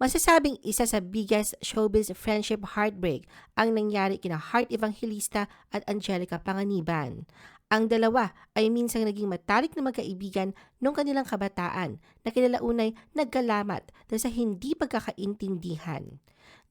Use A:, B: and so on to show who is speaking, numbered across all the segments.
A: Masasabing isa sa biggest showbiz friendship heartbreak ang nangyari kina Heart Evangelista at Angelica Panganiban. Ang dalawa ay minsang naging matalik na magkaibigan noong kanilang kabataan na kinalaunay nagkalamat dahil sa hindi pagkakaintindihan.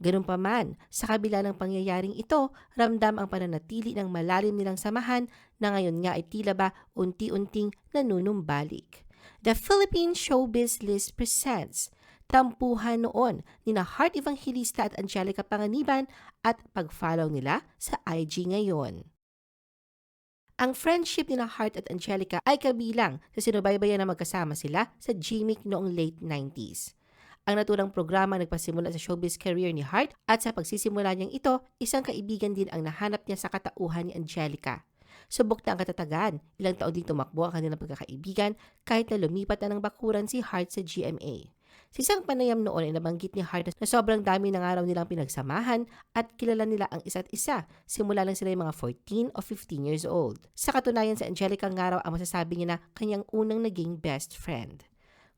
A: Ganun pa man, sa kabila ng pangyayaring ito, ramdam ang pananatili ng malalim nilang samahan na ngayon nga ay tila ba unti-unting nanunumbalik. The Philippine Showbiz List presents tampuhan noon ni na Heart Evangelista at Angelica Panganiban at pag-follow nila sa IG ngayon. Ang friendship ni na Heart at Angelica ay kabilang sa sinubaybayan na magkasama sila sa GMIC noong late 90s. Ang naturang programa nagpasimula sa showbiz career ni Hart at sa pagsisimula niyang ito, isang kaibigan din ang nahanap niya sa katauhan ni Angelica. Subok na ang katatagan, ilang taon din tumakbo ang kanilang pagkakaibigan kahit na lumipat na ng bakuran si Hart sa GMA. Sa isang panayam noon ay nabanggit ni Hart na sobrang dami ng araw nilang pinagsamahan at kilala nila ang isa't isa simula lang sila yung mga 14 o 15 years old. Sa katunayan sa Angelica Ngaraw ang masasabi niya na kanyang unang naging best friend.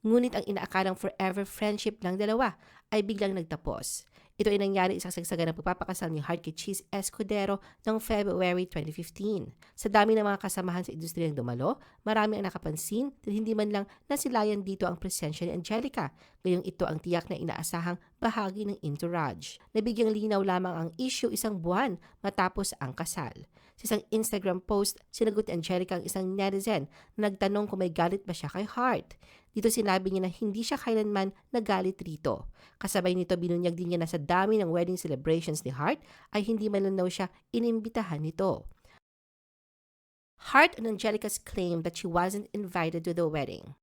A: Ngunit ang inaakalang forever friendship ng dalawa ay biglang nagtapos. Ito ay nangyari sa sagsagan ng pagpapakasal ni Hart kay Cheese Escudero noong February 2015. Sa dami ng mga kasamahan sa industriyang dumalo, marami ang nakapansin dahil hindi man lang nasilayan dito ang presensya ni Angelica. Gayong ito ang tiyak na inaasahang bahagi ng entourage. Nabigyang linaw lamang ang issue isang buwan matapos ang kasal. Sa isang Instagram post, sinagot ni Angelica ang isang netizen na nagtanong kung may galit ba siya kay Hart. Dito sinabi niya na hindi siya kailanman nagalit rito. Kasabay nito binunyag din niya na sa dami ng wedding celebrations ni Hart ay hindi man lang siya inimbitahan nito. Hart and Angelica's claim that she wasn't invited to the wedding.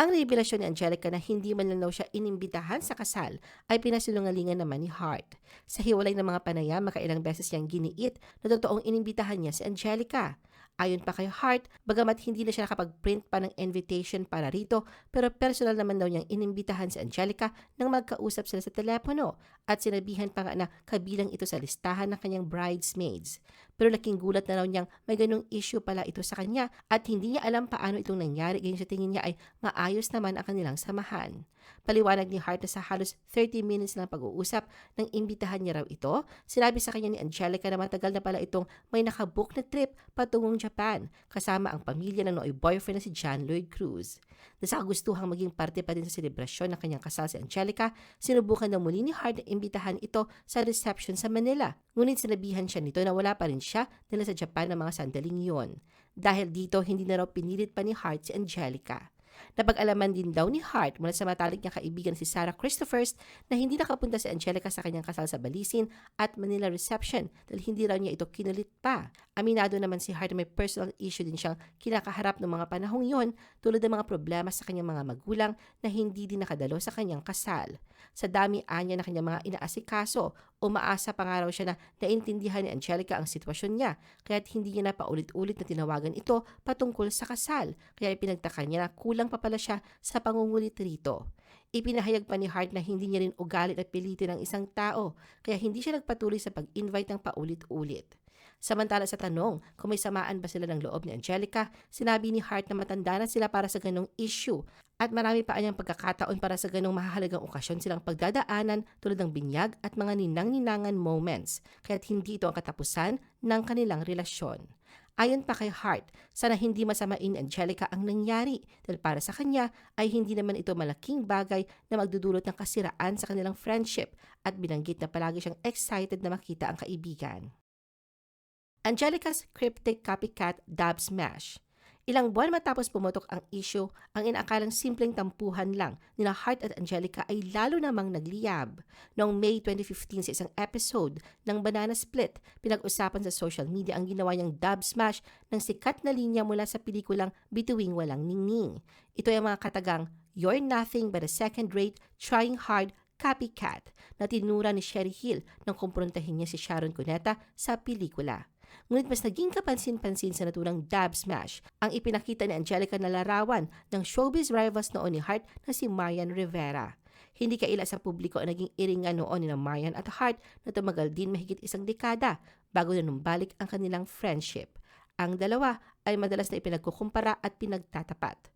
A: Ang revelasyon ni Angelica na hindi man lang siya inimbitahan sa kasal ay pinasulungalingan naman ni Hart. Sa hiwalay ng mga panayam, makailang beses niyang giniit na totoong inimbitahan niya si Angelica. Ayon pa kay Hart, bagamat hindi na siya nakapag-print pa ng invitation para rito, pero personal naman daw niyang inimbitahan si Angelica nang magkausap sila sa telepono at sinabihan pa nga na kabilang ito sa listahan ng kanyang bridesmaids. Pero laking gulat na raw niyang may ganong issue pala ito sa kanya at hindi niya alam paano itong nangyari ganyan sa tingin niya ay maayos naman ang kanilang samahan. Paliwanag ni Hart na sa halos 30 minutes ng pag-uusap nang imbitahan niya raw ito, sinabi sa kanya ni Angelica na matagal na pala itong may nakabook na trip patungong Japan kasama ang pamilya ng nooy boyfriend na si John Lloyd Cruz. Na sa kagustuhang maging parte pa din sa selebrasyon ng kanyang kasal si Angelica, sinubukan na muli ni Hart na imbitahan ito sa reception sa Manila. Ngunit sinabihan siya nito na wala pa rin siya dala sa Japan ng mga sandaling yon. Dahil dito, hindi na raw pinilit pa ni Hart si Angelica. Napag-alaman din daw ni Hart mula sa matalik niyang kaibigan si Sarah Christophers na hindi nakapunta si Angelica sa kanyang kasal sa Balisin at Manila reception dahil hindi raw niya ito kinulit pa. Aminado naman si Hart na may personal issue din siyang kinakaharap ng mga panahong yon tulad ng mga problema sa kanyang mga magulang na hindi din nakadalo sa kanyang kasal. Sa dami anya na kanyang mga inaasikaso, umaasa pa nga raw siya na naintindihan ni Angelica ang sitwasyon niya kaya't hindi niya na paulit-ulit na tinawagan ito patungkol sa kasal kaya ipinagtaka niya na kulang pa pala siya sa pangungulit rito. Ipinahayag pa ni Hart na hindi niya rin ugalit at pilitin ang isang tao kaya hindi siya nagpatuloy sa pag-invite ng paulit-ulit. Samantala sa tanong kung may samaan ba sila ng loob ni Angelica, sinabi ni Hart na matanda na sila para sa ganong issue at marami pa anyang pagkakataon para sa ganong mahahalagang okasyon silang pagdadaanan tulad ng binyag at mga ninang-ninangan moments, kaya't hindi ito ang katapusan ng kanilang relasyon. Ayon pa kay Hart, sana hindi masamain ni Angelica ang nangyari dahil para sa kanya ay hindi naman ito malaking bagay na magdudulot ng kasiraan sa kanilang friendship at binanggit na palagi siyang excited na makita ang kaibigan. Angelica's cryptic copycat dab smash. Ilang buwan matapos pumutok ang issue, ang inaakalang simpleng tampuhan lang ni na Hart at Angelica ay lalo namang nagliyab. Noong May 2015 sa isang episode ng Banana Split, pinag-usapan sa social media ang ginawa niyang dub smash ng sikat na linya mula sa pelikulang Bituing Walang Ningning. Ito ay mga katagang You're nothing but a second-rate, trying hard, copycat na tinura ni Sherry Hill nang kumprontahin niya si Sharon Cuneta sa pelikula. Ngunit mas naging kapansin-pansin sa naturang dab smash ang ipinakita ni Angelica na larawan ng showbiz rivals noon ni Hart na si Marian Rivera. Hindi kaila sa publiko ang naging iringan noon ni Marian at Hart na tumagal din mahigit isang dekada bago na numbalik ang kanilang friendship. Ang dalawa ay madalas na ipinagkukumpara at pinagtatapat.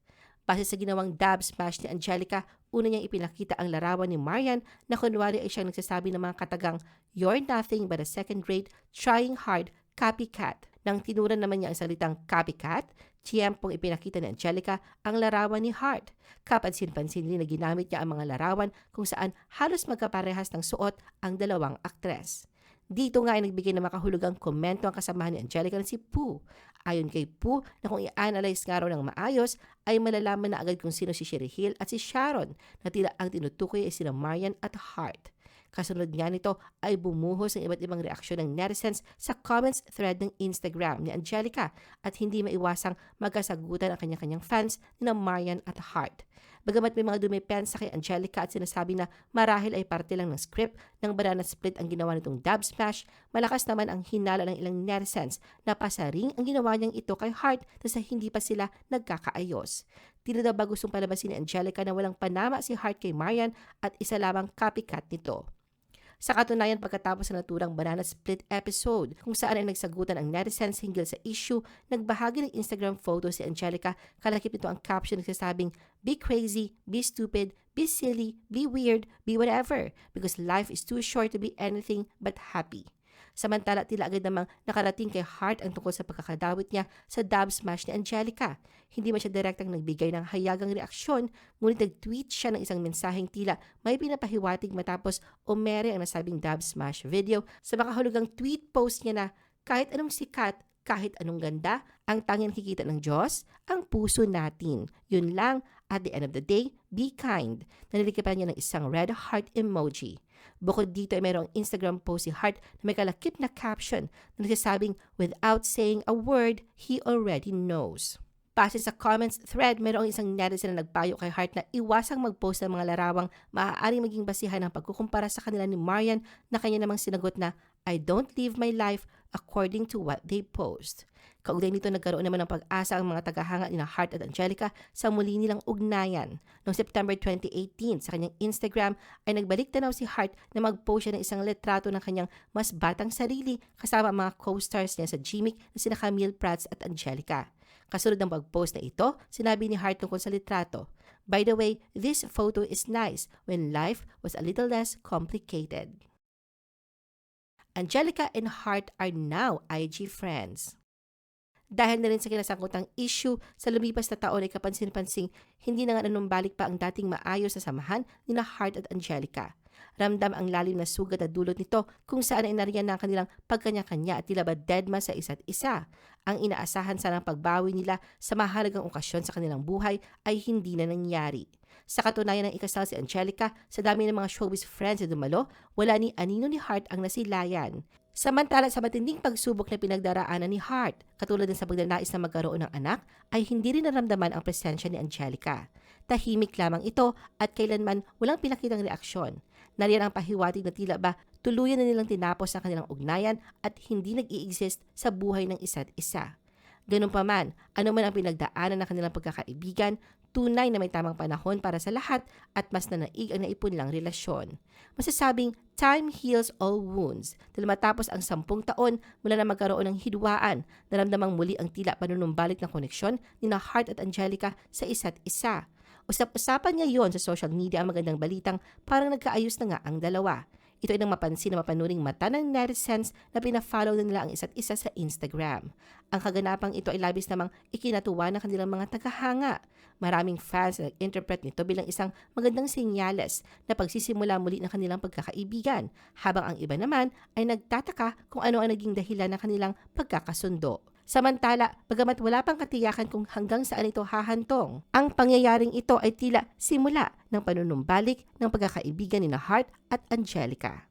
A: Base sa ginawang dab smash ni Angelica, una niyang ipinakita ang larawan ni Marian na kunwari ay siyang nagsasabi ng mga katagang, You're nothing but a second-rate, trying hard, copycat. Nang tinuran naman niya ang salitang copycat, tiyempong ipinakita ni Angelica ang larawan ni Hart. Kapansin-pansin din na ginamit niya ang mga larawan kung saan halos magkaparehas ng suot ang dalawang aktres. Dito nga ay nagbigay ng makahulugang komento ang kasamahan ni Angelica na si Pooh. Ayon kay Pooh na kung i-analyze nga raw ng maayos ay malalaman na agad kung sino si Sherry Hill at si Sharon na tila ang tinutukoy ay sina Marian at Hart. Kasunod nga nito ay bumuhos ang iba't ibang reaksyon ng netizens sa comments thread ng Instagram ni Angelica at hindi maiwasang magkasagutan ang kanya-kanyang fans na Marian at Hart. Bagamat may mga dumipensa kay Angelica at sinasabi na marahil ay parte lang ng script ng banana split ang ginawa nitong dub smash, malakas naman ang hinala ng ilang netizens na pasaring ang ginawa niyang ito kay Hart na sa hindi pa sila nagkakaayos. Tila daw ba gustong palabasin ni Angelica na walang panama si Hart kay Marian at isa lamang copycat nito. Sa katunayan pagkatapos ng naturang Banana Split episode kung saan ay nagsagutan ang netizens hinggil sa issue, nagbahagi ng Instagram photo si Angelica kalakip nito ang caption nagsasabing, Be crazy, be stupid, be silly, be weird, be whatever, because life is too short to be anything but happy. Samantala, tila agad namang nakarating kay Hart ang tungkol sa pagkakadawit niya sa dub smash ni Angelica. Hindi man siya direktang nagbigay ng hayagang reaksyon, ngunit nag-tweet siya ng isang mensaheng tila may pinapahiwatig matapos umere ang nasabing dub smash video sa makahulugang tweet post niya na kahit anong sikat, kahit anong ganda, ang tanging nakikita ng Diyos, ang puso natin. Yun lang, at the end of the day, be kind. Nanilikipan niya ng isang red heart emoji. Bukod dito ay mayroong Instagram post si Hart na may kalakip na caption na nagsasabing, without saying a word, he already knows. Base sa comments thread, mayroong isang netizen na nagpayo kay Hart na iwasang mag-post ng mga larawang maaaring maging basihan ng pagkukumpara sa kanila ni Marian na kanya namang sinagot na, I don't live my life according to what they post. Kaugnay nito nagkaroon naman ng pag-asa ang mga tagahanga ni Hart at Angelica sa muli nilang ugnayan. Noong September 2018, sa kanyang Instagram ay nagbalik tanaw si Hart na mag-post siya ng isang litrato ng kanyang mas batang sarili kasama ang mga co-stars niya sa Gimmick na sina Camille Prats at Angelica. Kasunod ng pag-post na ito, sinabi ni Hart tungkol sa litrato, By the way, this photo is nice when life was a little less complicated. Angelica and Hart are now IG friends. Dahil na rin sa kinasangkutang issue sa lumipas na taon ay kapansin-pansing hindi na nga nanumbalik pa ang dating maayos na samahan ni na Hart at Angelica. Ramdam ang lalim na sugat na dulot nito kung saan ay nariyan na ang kanilang pagkanya-kanya at tila ba deadma sa isa't isa. Ang inaasahan sa pagbawi nila sa mahalagang okasyon sa kanilang buhay ay hindi na nangyari. Sa katunayan ng ikasal si Angelica, sa dami ng mga showbiz friends na dumalo, wala ni Anino ni Hart ang nasilayan. Samantala sa matinding pagsubok na pinagdaraanan ni Hart, katulad din sa pagnanais na magkaroon ng anak, ay hindi rin naramdaman ang presensya ni Angelica. Tahimik lamang ito at kailanman walang pinakitang reaksyon. Nariyan ang pahiwatig na tila ba tuluyan na nilang tinapos ang kanilang ugnayan at hindi nag-i-exist sa buhay ng isa't isa. Ganun pa man, ano man ang pinagdaanan ng kanilang pagkakaibigan, tunay na may tamang panahon para sa lahat at mas nanaig ang naipunlang relasyon. Masasabing, time heals all wounds. Dahil matapos ang sampung taon mula na magkaroon ng hidwaan, naramdamang muli ang tila panunumbalik ng koneksyon ni na Hart at Angelica sa isa't isa. Usap-usapan ngayon sa social media ang magandang balitang parang nagkaayos na nga ang dalawa. Ito ay nang mapansin na mapanuring mata ng netizens na pina-follow na nila ang isa't isa sa Instagram. Ang kaganapang ito ay labis namang ikinatuwa ng kanilang mga tagahanga. Maraming fans na nag-interpret nito bilang isang magandang senyales na pagsisimula muli ng kanilang pagkakaibigan, habang ang iba naman ay nagtataka kung ano ang naging dahilan ng kanilang pagkakasundo. Samantala, bagamat wala pang katiyakan kung hanggang saan ito hahantong, ang pangyayaring ito ay tila simula ng panunumbalik ng pagkakaibigan ni na Hart at Angelica.